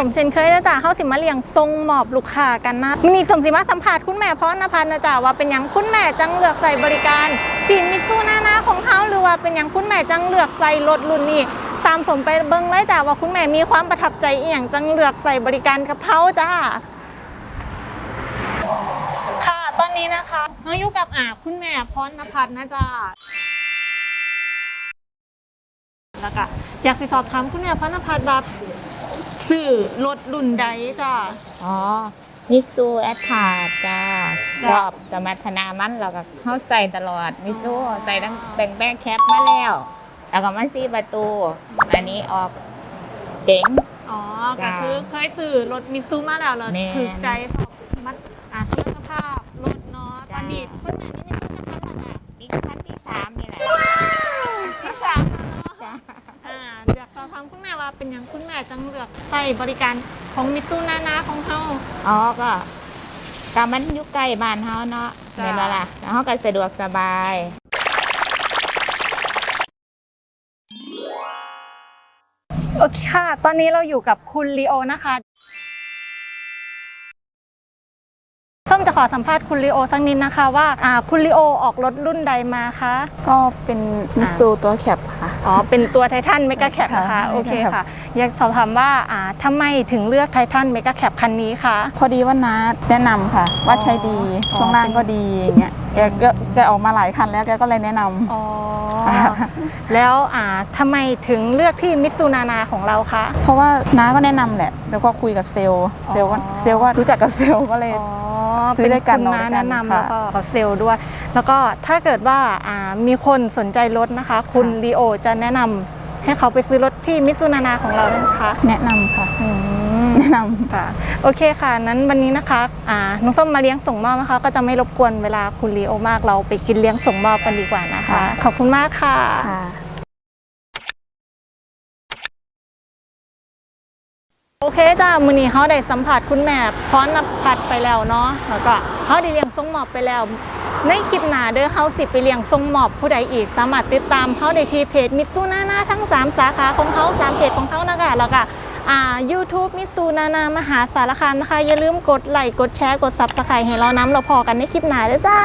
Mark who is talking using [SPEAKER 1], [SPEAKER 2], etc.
[SPEAKER 1] สมเช่นเคยนะจ๊ะเฮาสิมาเลี้ยงทรงหมอบลูกค้ากันนะมินิสมสิมาสัมผัสคุณแม่พรณพันธ์นะจ๊ะว่าเป็นยังคุณแม่จังเลือกใส่บริการทีมมิซูนานาของเขาหรือว่าเป็นยังคุณแม่จังเลือกใส่รถรุ่นนี้ตามสมไปเบิ่งเลยจ้ะว่าคุณแม่มีความประทับใจอีหยังจังเลือกใส่บริการกับเขาจ้าค่ะตอนนี้นะคะน้องอยู่กับอาคุณแม่พรณพัฒน์นะจ๊ะแล้วก็อยากไปสอบถามคุณแม่พรณพัฒน์แบบ สื่อรถรุ่นใดจ้ะ
[SPEAKER 2] อ๋อมิกซูแอตทาร์จ้า
[SPEAKER 1] จ้ะ
[SPEAKER 2] ชอบสมรรถนะมันเราก็เข้าใส่ตลอดมิกซูใส่ตั้งแบ่งแบกแคปมาแล้ว แล้วก็มาซีประตู อันนี้ออกเก๋ง
[SPEAKER 1] อ๋อก็
[SPEAKER 2] จ้ะ
[SPEAKER 1] คือเคยสื่อรถมิตซูมาแล้วเหรอ
[SPEAKER 2] แม่น
[SPEAKER 1] ถูกใจสอบมัดอะสภาพรถเนาะต
[SPEAKER 2] จ้ะ
[SPEAKER 1] อนนี้คุณแม่นี่มิตซูจะทำอะไร
[SPEAKER 2] อีกคันที่สามนี่แหละ
[SPEAKER 1] ที่สามแล้วเนาะ
[SPEAKER 2] จ้า
[SPEAKER 1] อ่าอยากสอบถามคุณแม่ว่าเป็นหยังคุณ แม่จังเลือกใส่บริการของมิตซูนานาของเขา
[SPEAKER 2] อ๋อก็ก็มันอยู่ใกล้บ้านเฮาเนาะ
[SPEAKER 1] จ้ะ
[SPEAKER 2] เห็นว่าล่ะแล้วเฮาก็สะดวกสบาย
[SPEAKER 1] โอเคค่ะ ตอนนี้เราอยู่กับคุณลีโอนะคะ ส้มจะขอสัมภาษณ์คุณลีโอสักนิดนะคะว่าอ่าคุณลีโอออกรถรุ่นใดมาคะ
[SPEAKER 3] ก็เป็นมิสซูตัวแคปค่ะ
[SPEAKER 1] อ๋อ เป็นตัวไททันเมกาแคปนะคะ
[SPEAKER 3] ค่ะ
[SPEAKER 1] โอเค
[SPEAKER 3] ค่ะ
[SPEAKER 1] ค่ะ อยากสอบถามว่าอ่าทำไมถึงเลือกไททันเมกาแคปคันนี้คะ
[SPEAKER 3] พอดีว่าน้าแนะนำค่ะ ว่าใช้ดี
[SPEAKER 1] อ๋อ
[SPEAKER 3] ช่วงล่างก็ดีอย่างเงี้ยแกก็แกออกมาหลายคันแล้วแกก็เลยแนะนำ
[SPEAKER 1] อ๋อ แล้วอ่าทำไมถึงเลือกที่มิตซูนานาของเราคะ
[SPEAKER 3] เพราะว่าน้าก็แนะนำแหละ แล้วก็คุยกับเซลล์เซลล์ก็
[SPEAKER 1] อ๋อ
[SPEAKER 3] เซลล์ก็รู้จักกับเซลล์ก็เลย
[SPEAKER 1] อ๋อ
[SPEAKER 3] ซื้อด้วยกัน
[SPEAKER 1] เป็นคุณ
[SPEAKER 3] ออกด้วยกัน
[SPEAKER 1] แนะนำแล้ว
[SPEAKER 3] ค่ะ
[SPEAKER 1] ก็ขอเซลล์ด้วย แล้วก็ถ้าเกิดว่าอ่ามีคนสนใจรถนะคะ คุณ
[SPEAKER 3] ค่ะ
[SPEAKER 1] ลีโอจะแนะนำ ให้เขาไปซื้อรถที่มิตซูนานาของเรานะคะ
[SPEAKER 3] แนะนำค่ะ
[SPEAKER 1] อืม
[SPEAKER 3] แนะนำ
[SPEAKER 1] ค่ะ โอเคค่ะ นั้นวันนี้นะคะอ่าน้องส้มมาเลี้ยงส่งมอบนะคะ ก็จะไม่รบกวนเวลาคุณลีโอมากเราไปกินเลี้ยงส่งมอบกันดีกว่านะคะ
[SPEAKER 3] ค่ะ
[SPEAKER 1] ขอบคุณมากค่ะ
[SPEAKER 3] ค่ะ
[SPEAKER 1] โอเคจ้ามือนี้เขาได้สัมผัสคุณแม่พรณพัฒน์ไปแล้วเนาะแล้วก็เขาได้เลี้ยงส่งมอบไปแล้ว ในคลิปหน้าเด้อเขาสิไปเลี้ยงทรงหมอบผู้ใดอีก สามารถติดตามเขาได้ที่เพจมิซูนานาทั้ง 3 สาขาของเขา3เพจของเขานะคะแล้วก็อ่า YouTube มิซูนานามหาสารคามนะคะ อย่าลืมกดไลค์กดแชร์กด Subscribe ให้เราน้ำเราพอกันในคลิปหน้าเด้อจ้า